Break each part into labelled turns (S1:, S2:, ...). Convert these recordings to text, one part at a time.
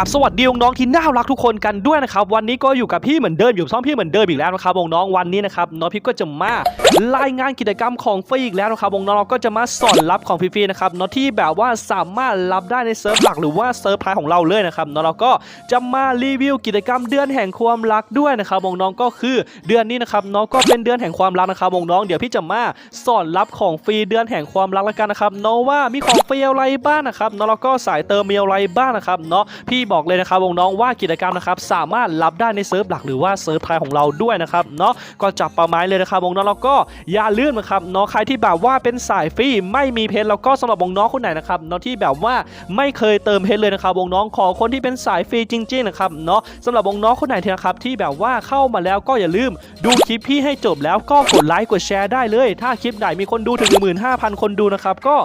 S1: ราบสวัสดีน้องๆที่น่ารักทุกคนกันด้วยนะครับวันนี้ก็อยู่กับพี่เหมือนเดิมอยู่ช่องพี่เหมือนเดิมอีกแล้วนะครับน้องๆวันนี้นะครับน้องพี่ก็จะมารายงานกิจกรรมของฟรีอีกแล้วนะครับน้องๆเราก็จะมาสอนรับของฟรีๆนะครับน้องที่แบบว่าสามารถรับได้ในเซิร์ฟหลักหรือว่าเซิร์ฟไพรของเราเลยนะครับน้องเราก็จะมารีวิวกิจกรรมเดือนแห่งความรักด้วยนะครับน้องก็คือเดือนนี้นะครับน้องก็เป็นเดือนแห่งความรักนะครับน้องเดี๋ยวพี่จะมาสอนรับของฟรีเดือนแห่งความรักแล้วกันนะครับน้องว่ามีของฟรีอะไรบ้างนะครับน้องเราก็สายเติมมีอะไรบ้างนะครับเนาะพี่บอกเลยนะครับน้องว่ากิจกรรมนะครับสามารถรับได้ในเซิร์ฟหลักหรือว่าเซิร์ฟไทยของเราด้วยนะครับเนาะก็จับประมาณเลยนะครับน้องๆแล้วก็อย่าลืมนะครับเนาะใครที่แบบว่าเป็นสายฟรีไม่มีเพชรแล้วก็สำหรับวงน้องคนไหนนะครับเนาะที่แบบว่าไม่เคยเติมเพชรเลยนะครับวงน้องขอคนที่เป็นสายฟรีจริงๆนะครับเนาะสำหรับวงน้องคนไหนนะครับที่แบบว่าเข้ามาแล้วก็อย่าลืมดูคลิปพี่ให้จบแล้วก็กดไลค์กดแชร์ได้เลย ถ้าคลิปไหนมีคนดูถึง 15,000 คนดูนะครับก็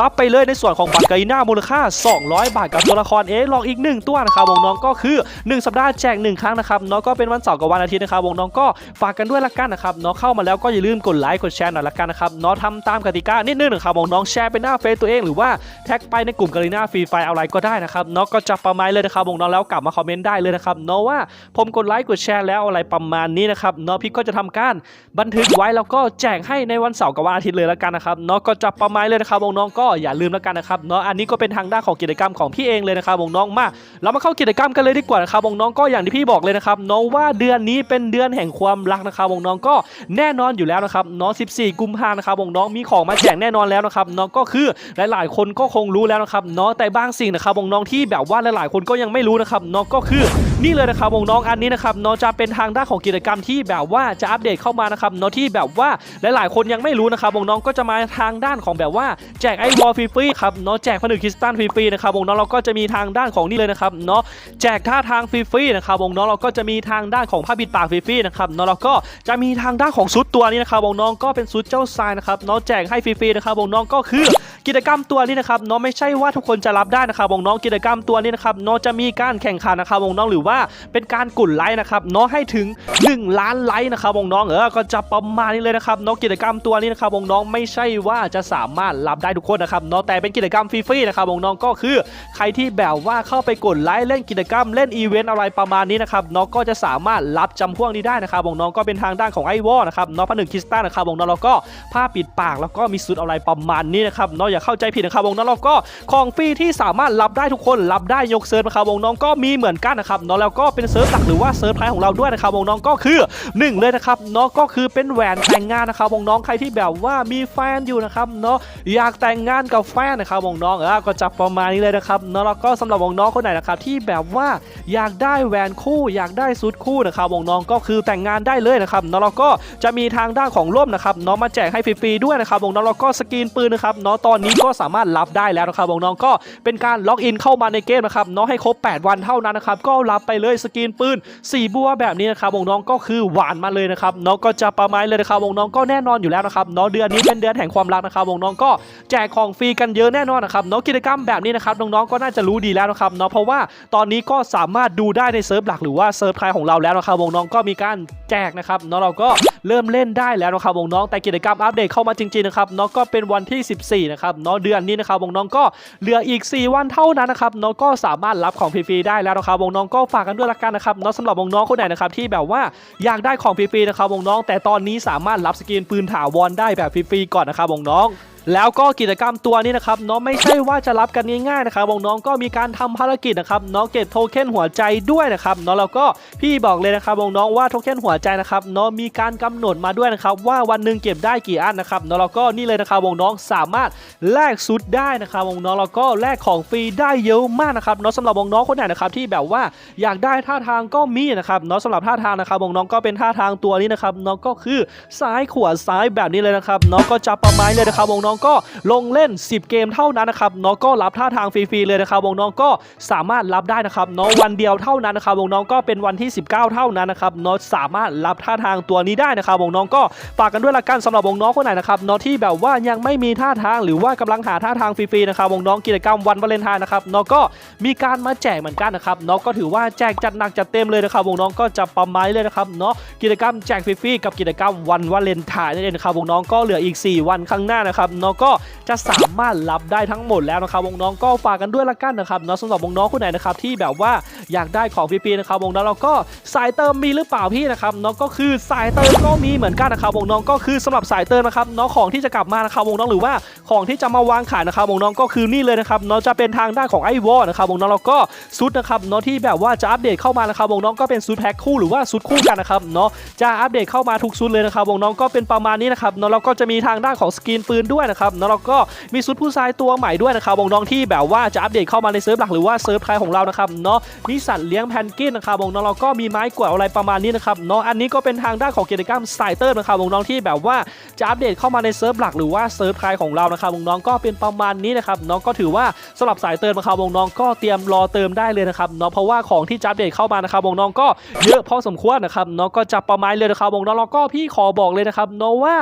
S1: รับไปเลยในส่วนของบัตรกาลิน่ามูลค่า 200 บาทกับตัวละครเอลองอีกหนึ่งตัวนะครับวงน้องก็คือ 1 สัปดาห์แจก 1 ครั้งนะครับเนาะก็เป็นวันเสาร์กับวันอาทิตย์นะครับวงน้องก็ฝากกันด้วยละกันนะครับเนาะเข้ามาแล้วก็อย่าลืมกดไลค์กดแชร์หน่อยละกันนะครับเนาะทำตามกติกานิดนึงนะครับวงน้องแชร์ไปหน้าเฟซตัวเองหรือว่าแท็กไปในกลุ่มกาลิน่าฟรีไฟอะไรก็ได้นะครับเนาะก็จับประมาณเลยนะครับวงน้องแล้วกลับมาคอมเมนต์ได้เลยนะครับเนาะว่าผมกดไลค์กดแชร์แล้วอะไรประมาณนี้นะครับเนาะพี่ก็จะทำการบันทึกไว้แล้วก็แจกให้ในวันเสาร์กับวันอาทิตย์เลยละกันนะครับเนาะก็จับประมาณเลยนะครับวงน้องก็อย่าลืมละกันนะครับเนาะอันนี้ก็เป็นทางด้านของกิจกรรมของพี่เองเลยนะครับวงน้องมาเรามาเข้ากิจกรรมกันเลยดีกว่านะครับวงน้องก็อย่างที่พี่บอกเลยนะครับน้องว่าเดือนนี้เป็นเดือนแห่งความรักนะครับน้องก็แน่นอนอยู่แล้วนะครับน้อง14 กุมภานะครับวงน้องมีของมาแจกแน่นอนแล้วนะครับน้องก็คือหลายๆ คนก็คงรู้แล้วนะครับเนาะแต่บางสิ่งนะครับวงน้องที่แบบว่าหลายๆ คนก็ยังไม่รู้นะครับน้องก็คือนี่เลยนะครับวงน้องอันนี้นะครับน้อจะเป็นทางด้านของกิจกรรมที่แบบว่าจะอัปเดตเข้ามานะครับเนาะที่แบบว่าหลายๆ คนยังไม่รู้นะครับวงน้องก็จะมาทางด้านของแบบว่าแจกไอวอลฟรีๆครับเนาะแจกผนึกคริสตัลฟรีๆนะครับวงน้องเราก็จะมีทางด้านของนี่เลยนะครับเนาะแจกท่าทางฟรีๆนะครับวงน้องเราก็จะมีทางด้านของผ้าปิดปากฟรีๆนะครับเนาะเราก็จะมีทางด้านของชุดตัวนี้นะครับวงน้องก็เป็นชุดเจ้าทรายนะครับเนาะแจกให้ฟรีๆนะครับวงน้องก็คือกิจกรรมตัวนี้นะครับเนาะไม่ใช่ว่าทุกคนจะรับได้นะครับวงน้องกิจกรรมตัวนี้นะครับเนาะจะมีการแข่งขันนะครับวงน้องหรือว่าเป็นการกดไลค์นะครับเนาะให้ถึง 1 ล้านไลค์นะครับวงน้องเออก็จะประมาณนี้เลยนะครับเนาะกิจกรรมตัวนี้นะครับวงน้องไม่ใช่ว่าจะสามารถรับได้ทุกคนนะครับเนาะแต่เป็นกิจกรรมฟรีๆนะครับวงน้องก็คือ ใครที่แบบว่าเข้าไปกดไลค์เล่นกิจกรรมเล่นอีเวนต์อะไรประมาณนี้นะครับน้องก็จะสามารถรับจำพวกนี้ได้นะครับวงน้องก็เป็นทางด้านของไอวอนะครับน้องผนึกคริสตัลนะครับวงน้องเราก็ผ้าปิดปากแล้วก็มีสุดอะไรประมาณนี้นะครับน้องอย่าเข้าใจผิดนะครับวงน้องเราก็ของฟรีที่สามารถรับได้ทุกคนรับได้ยกเซิร์ฟนะครับวงน้องก็มีเหมือนกันนะครับน้องแล้วก็เป็นเซิร์ฟหลักหรือว่าเซิร์ฟไพรของเราด้วยนะครับวงน้องก็คือหนึ่งเลยนะครับเน้องก็คือเป็นแหวนแต่งงานนะครับวงน้องใครที่แบบว่ามีแฟนอยู่นะครับเนาะอยากแต่งงานกับแฟนนะครับวงน้องเออก็จะประมาณนี้เลยนะครับเนาะแล้วก็สำหรับวงน้องคนไหนนะครับที่แบบว่าอยากได้แหวนคู่ อยากได้ชุดคู่นะครับวงน้องก็คือแต่งงานได้เลยนะครับเนาะแล้วก็จะมีทางด้านของร่มนะครับเนาะมาแจกให้ฟรีๆด้วยนะครับวงน้องแล้วก็สกรีนปืนนะครับเนาะตอนนี้ก็สามารถรับได้แล้วนะครับวงน้องก็เป็นการล็อกอินเข้ามาในเกมนะครับเนาะให้ครบ 8 วันเท่านั้นนะครับก็รับไปเลยสกรีนปืนสีบัวแบบนี้นะครับวงน้องก็คือหวานมาเลยนะครับเนาะก็จะประมาณเลยนะครับวงน้องก็แน่นอนอยู่แล้วนะครับเนาะเดือนนี้เป็นเดือนแห่งความรักนะครับวงน้องก็แจกของฟรีกันเยอะแน่นอนนะครับเนาะกิจกรรมแบบนี้นะครับน้องๆก็น่าจะรู้ดีแล้วนะครับเนาะเพราะว่าตอนนี้ก็สามารถดูได้ในเซิร์ฟหลักหรือว่าเซิร์ฟไทยของเราแล้วนะครับวงน้องก็มีการแจกนะครับเนาะเราก็เริ่มเล่นได้แล้วนะครับวงน้องแต่กิจกรรมอัปเดตเข้ามาจริงๆนะครับเนาะก็เป็นวันที่ 14นะครับเนาะเดือนนี้นะครับวงน้องก็เหลืออีก 4 วันเท่านั้นนะครับเนาะก็สามารถรับของฟรีๆได้แล้วนะครับวงน้องก็ฝากกันด้วยละกันนะครับเนาะสำหรับวงน้องคนไหนนะครับที่แบบว่าอยากได้ของฟรีๆนะครับวงน้องแต่ตอนนี้สามารถรับสกินปืนถาวรได้แบบฟรีๆก่อนนะครับวงน้อง แล้วก็กิจกรรมตัวนี้นะครับเนาะไม่ใช่ว่าจะรับกันง่ายๆนะครับน้องก็มีการทำภารกิจนะครับเนาะเก็บโทเค็นหัวใจด้วยนะครับเนาะแล้วก็พี่บอกเลยนะครับน้องว่าโทเค็นหัวใจนะครับเนาะมีการกำหนดมาด้วยนะครับว่าวันหนึ่งเก็บได้กี่อันนะครับเนาะแล้วก็นี่เลยนะครับวงน้องสามารถแลกซุดได้นะครับวงน้องแล้วก็แลกของฟรีได้เยอะมากนะครับเนาะสำหรับวงน้องคนไหนนะครับที่แบบว่าอยากได้ท่าทางก็มีนะครับเนาะสำหรับท่าทางนะครับวงน้องก็เป็นท่าทางตัวนี้นะครับเนาะก็คือซ้ายขวาซ้ายแบบนี้เลยนะครับเนาะก็จะประมาณเลยนะครับน้องๆก็ลงเล่น 10 เกมเท่านั้นนะครับน้องก็รับท่าทางฟรีๆเลยนะครับวงน้องก็สามารถรับได้นะครับน้องวันเดียวเท่านั้นนะครับวงน้องก็เป็นวันที่ 19 เท่านั้นนะครับน้องสามารถรับท่าทางตัวนี้ได้นะครับวงน้องก็ฝากกันด้วยละกันสำหรับวงน้องคนไหนนะครับน้องที่แบบว่ายังไม่มีท่าทางหรือว่ากำลังหาท่าทางฟรีๆนะครับวงน้องกิจกรรมวันวาเลนไทน์นะครับน้องก็มีการมาแจกเหมือนกันนะครับน้องก็ถือว่าแจกจัดหนักจัดเต็มเลยนะครับวงน้องก็จะประมาณเลยนะครับเนาะกิจกรรมแจกฟรีๆกับกิจกรรมวันวาเลนไทน์นั่นเองครับวงน้องก็เหลืออีก 4 วันข้างหน้านะครับนาะก็จะสามารถรับได้ทั้งหมดแล้วนะครับวงน้องก็ฝากกันด้วยละกันนะครับเนาะสำหรับวงน้องคนไหนนะครับที่แบบว่าอยากได้ของฟรีๆนะครับวงน้องเราก็สายเติมมีหรือเปล่าพี่นะครับเนาะก็คือสายเติมก็มีเหมือนกันนะครับวงน้องก็คือสำหรับสายเติมนะครับเนาะของที่จะกลับมานะครับวงน้องหรือว่าของที่จะมาวางขายนะครับวงน้องก็คือนี่เลยนะครับเนาะจะเป็นทางด้านของไอวอนะครับวงน้องเราก็ซุดนะครับเนาะที่แบบว่าจะอัปเดตเข้ามานะครับวงน้องก็เป็นซุดแพ็คคู่หรือว่าซุดคู่กันนะครับเนาะจะอัปเดตเข้ามาทุกซุดเลยนะครับวงน้องก็เป็นประมาณนี้นะครับเนาะเราก็จะมีทางด้านของสกินปืนด้วยนะครับเนาะเราก็มีซุดผู้ชายตัวใหม่ด้วยนะครับวงน้องที่แบบว่าจะอัปเดตเข้ามาในเซิร์ฟหลักหรือว่าเซิร์ฟไทยของเรานะครับเนาะมีสัตว์เลี้ยงแพนกินนะครับวงน้องเราก็มีไม้กวาดอะไรประมาณนี้นะครับเนาะอันนี้ก็เป็นทางด้านของกิจกรรมสายเติร์นะครับวงน้องที่แบบว่าจะอัปเดตเข้ามาในเซิร์ฟหลักหรือว่าเซิร์ฟไทยของเรานะครับวงน้องก็เป็นประมาณนี้นะครับเนาะก็ถือว่าสำหรับสายเติมนะครับวงน้องก็เตรียมรอเติมได้เลยนะครับเนาะเพราะว่าของที่จะอัปเดตเข้ามานะครับวงน้องก็เยอะพอสมควรนะครับเนาะก็จะประมาณเลยนะครับวงน้องแล้วก็พี่ขอบอกเลยนะครับเนาะว่า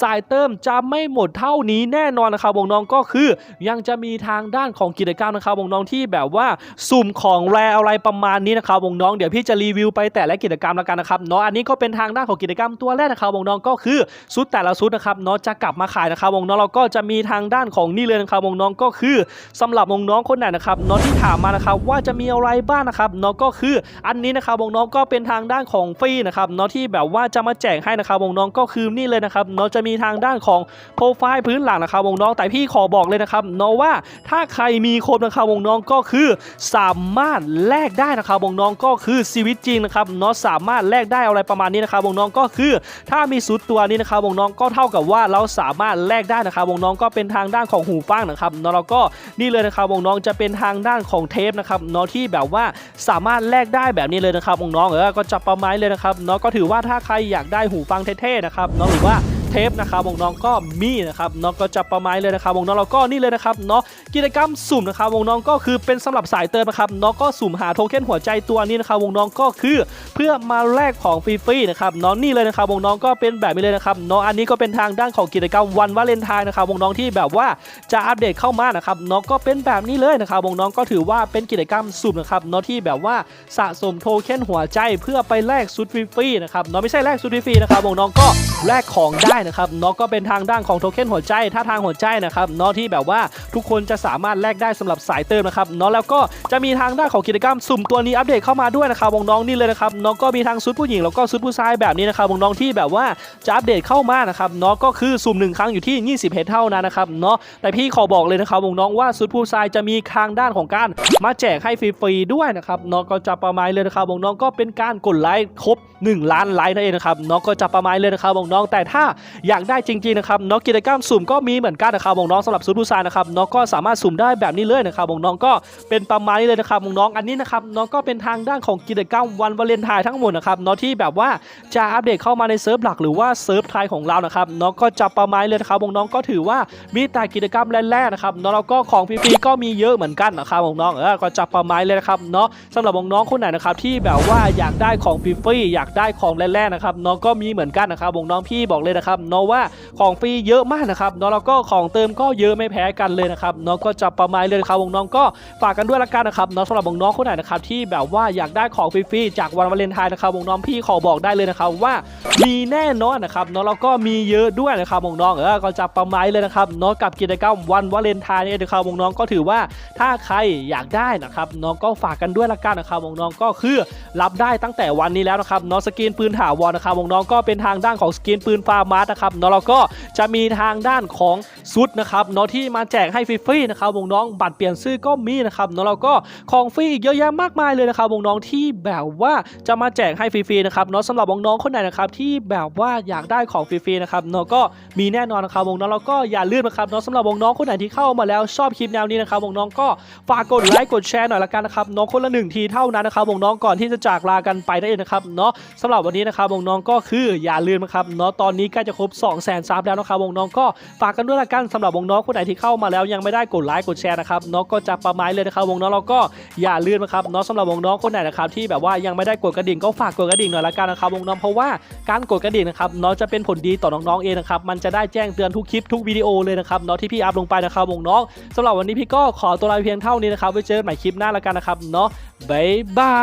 S1: สายเติมจะไม่หมดเท่านี้แน่นอนนะครับวงน้องก็คือยังจะมีทางด้านของกิจกรรมนะครับวงน้องที่แบบว่าสุ่มของแรอะไรประมาณนี้นะครับวงน้องเดี๋ยวพี่จะรีวิวไปแต่ละกิจกรรมแล้วกันนะครับเนาะอันนี้ก็เป็นทางด้านของกิจกรรมตัวแรกนะครับวงน้องก็คือชุดแต่ละชุดนะครับเนาะจะกลับมาขายนะครับวงน้องเราก็จะมีทางด้านของนี่เลยนะครับวงน้องก็คือสำหรับวงน้องคนไหนนะครับเนาะที่ถามมานะครับว่าจะมีอะไรบ้างนะครับเนาะก็คืออันนี้นะครับวงน้องก็เป็นทางด้านของฟรีนะครับเนาะที่แบบว่าจะมาแจกให้นะครับวงน้องก็คือนี่เลยนะครับเนาะจะมีทางด้านของโปรไฟล์พื้นหลังนะครับวงน้องแต่พี่ขอบอกเลยนะครับเนาะว่าถ้าใครมีครบนะครับวงน้องก็คือ สามารถแลกได้นะครับวงน้องก็คือชีวิตจริงนะครับเนาะสามารถแลกได้อะไรประมาณนี้นะครับวงน้องก็คือ ถ้ามีสุดตัวนี้นะครับวงน้องก็เท่ากับว่าเราสามารถแลกได้นะครับวงน้องก็เป็นทางด้านของหูฟังนะครับเนาะแล้วก็นี่เลยนะครับวงน้องจะเป็นทางด้านของเทปนะครับเนาะที่แบบว่าสามารถแลกได้แบบนี้เลยนะครับวงน้องเออก็จะประมาณเลยนะครับเนาะก็ถือว่าถ้าใครอยากได้หูฟังเท่ๆนะครับเนาะหรือว่า เทปนะครับวงน้องก็มีนะครับเนาะก็จะประมาณเลยนะครับวงน้องเราก็นี่เลยนะครับเนาะกิจกรรมสุ่มนะครับวงน้องก็คือเป็นสำหรับสายเติมนะครับเนาะก็สุ่มหาโทเค็นหัวใจตัวนี้นะครับวงน้องก็คือเพื่อมาแลกของฟรีๆนะครับเนาะนี่เลยนะครับวงน้องก็เป็นแบบนี้เลยนะครับเนาะอันนี้ก็เป็นทางด้านของกิจกรรมวันวาเลนไทน์นะครับวงน้องที่แบบว่าจะอัปเดตเข้ามานะครับเนาะก็เป็นแบบนี้เลยนะครับวงน้องก็ถือว่าเป็นกิจกรรมสุ่มนะครับเนาะที่แบบว่าสะสมโทเค็นหัวใจเพื่อไปแลกชุดฟรีๆนะครับเนาะไม่ใช่แลกชุดฟรีๆนะครับวงน้องก็แลกของได้นะครับเนาะก็เป็นทางด้านของโทเค็นหัวใจถ้าทางหัวใจนะครับเนาะที่แบบว่าทุกคนจะสามารถแลกได้สำหรับสายเติมนะครับเนาะแล้วก็จะมีทางด้านของกิจกรรมสุ่มตัวนี้อัปเดตเข้ามาด้วยนะครับวงน้องนี่เลยนะครับเนาะก็มีทางชุดผู้หญิงแล้วก็ชุดผู้ชายแบบนี้นะครับวงน้องที่แบบว่าจะอัปเดตเข้ามานะครับเนาะก็คือสุ่มหนึ่งครั้งอยู่ที่ 20 เฮดเท่านั้นนะครับเนาะแต่พี่ขอบอกเลยนะครับวงน้องว่าชุดผู้ชายจะมีทางด้านของการมาแจกให้ฟรีๆด้วยนะครับเนาะก็จะประมาณเลยนะครับวงน้องก็เป็นการกดไลค์ครบ 1 ล้านไลค์นั่นเองนะครับเนาะก็จะประมาณเลยนะครับวงน้องแต่ถ้าอยากได้จริงๆนะครับเนาะกิจกรรมสุ่มก็มีเหมือนกันนะครับวงน้องสำหรับชุดผู้ชายนะครับเนาะก็สามารถสุ่มได้แบบนี้เลยนะครับวงน้องก็เป็นประมาณนี้เลยนะครับวงน้องอันนี้นะครับเนาะก็เป็นทางด้านของกิจกรรมวันวาเลนไทน์ทั้งหมดนะครับเนาะที่แบบว่าจะอัปเดตเข้ามาในเซิร์ฟหลักหรือว่าเซิร์ฟไทยของเรานะครับเนาะก็จะประมาณเลยนะครับวงน้องก็ถือว่ามีแต่กิจกรรมแรกๆนะครับเนาะแล้วก็ของฟรีๆก็มีเยอะเหมือนกันนะครับวงน้องเออก็จะประมาณเลยนะครับเนาะสำหรับวงน้องคนไหนนะครับที่แบบว่าอยากได้ของฟรีๆอยากได้ของแรกๆนะครับเนาะก็มีเหมือนกันนะครับวงน้องพี่บอกเลยนะครับเนาะว่าของฟรีเยอะมากนะครับเนาะแล้วก็ของเติมก็เยอะไม่แพ้กันเลยนะครับเนาะก็จะประมาณเลยนะครับวงน้องก็ฝากกันด้วยละกันนะครับเนาะสำหรับวงน้องคนไหนนะครับที่แบบว่าอยากได้ของฟรีๆจากวันวาเลนไทน์นะครับวงน้องพี่ขอบอกได้เลยนะครับว่ามีแน่นอนนะครับเนาะแล้วก็มีเยอะด้วยนะครับวงน้องเออก็จะประมาณเลยนะครับเนาะกับกิจกรรมวันวาเลนไทน์เนี่ยนะครับวงน้องก็ถือว่าถ้าใครอยากได้นะครับเนาะก็ฝากกันด้วยละกันนะครับวงน้องก็คือ รับได้ตั้งแต่วันนี้แล้วนะครับเนาะสกินปืนถาวรนะครับวงน้องก็เป็นทางด้านของสกินปืนฟาร์มาร์นะครับเนาะแล้วก็จะมีทางด้านของซุดนะครับเนาะที่มาแจกให้ฟรีๆนะครับวงน้องบัตรเปลี่ยนชื่อก็มีนะครับเนาะแล้วก็ของฟรีอีกเยอะแยะมากมายเลยนะครับวงน้องที่แบบว่าจะมาแจกให้ฟรีๆนะครับเนาะสำหรับวงน้องคนไหนนะครับที่แบบว่าอยากได้ของฟรีๆนะครับเนาะก็มีแน่นอนนะครับวงน้องแล้วก็อย่าลืมนะครับเนาะสำหรับวงน้องคนไหนที่เข้ามาแล้วชอบคลิปแนวนี้นะครับวงน้องก็ฝากกดไลค์กดแชร์หน่อยละกันนะครับน้องคนละหนึ่งทีเท่านั้นนะครับวงน้องก่อนที่จะจากลากันไปนั่นเองนะครับเนาะสำหรับวันนี้นะครับวงน้องก็คืออย่าลืมนะครับเนาะตอนนี้ใกล้จะครบ2 0 0 0 0 0ซับแล้วนะครับวงน้องก็ฝากกันด้วยละกันสำหรับวงน้องคนไหนที่เข้ามาแล้วยังไม่ได้กดไลค์กดแชร์นะครับเนาะก็จะประมาณเลยนะครับวงน้องเราก็อย่าลืมนะครับเนาะสำหรับวงน้องคนไหนนะครับที่แบบว่ายังไม่ได้กดกระดิ่งก็ฝากกดกระดิ่งหน่อยละกันนะครับวงน้องเพราะว่าการกดกระดิ่งนะครับเนาะจะเป็นผลดีต่อน้องๆเองนะครับมันจะได้แจ้งเตือนทุกคลิปทุกวิดีโอเลยนะครับเนาะที่พี่อัพลงไปนะครับวงน้องสำหรับวันนี้พี่ก็ขอตัวลาเพียงเท่านี้นะครับไว้เจอกันใหม่คลิปหน้าละกันนะครับเนาะบ๊ายบา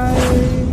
S1: ย Bye.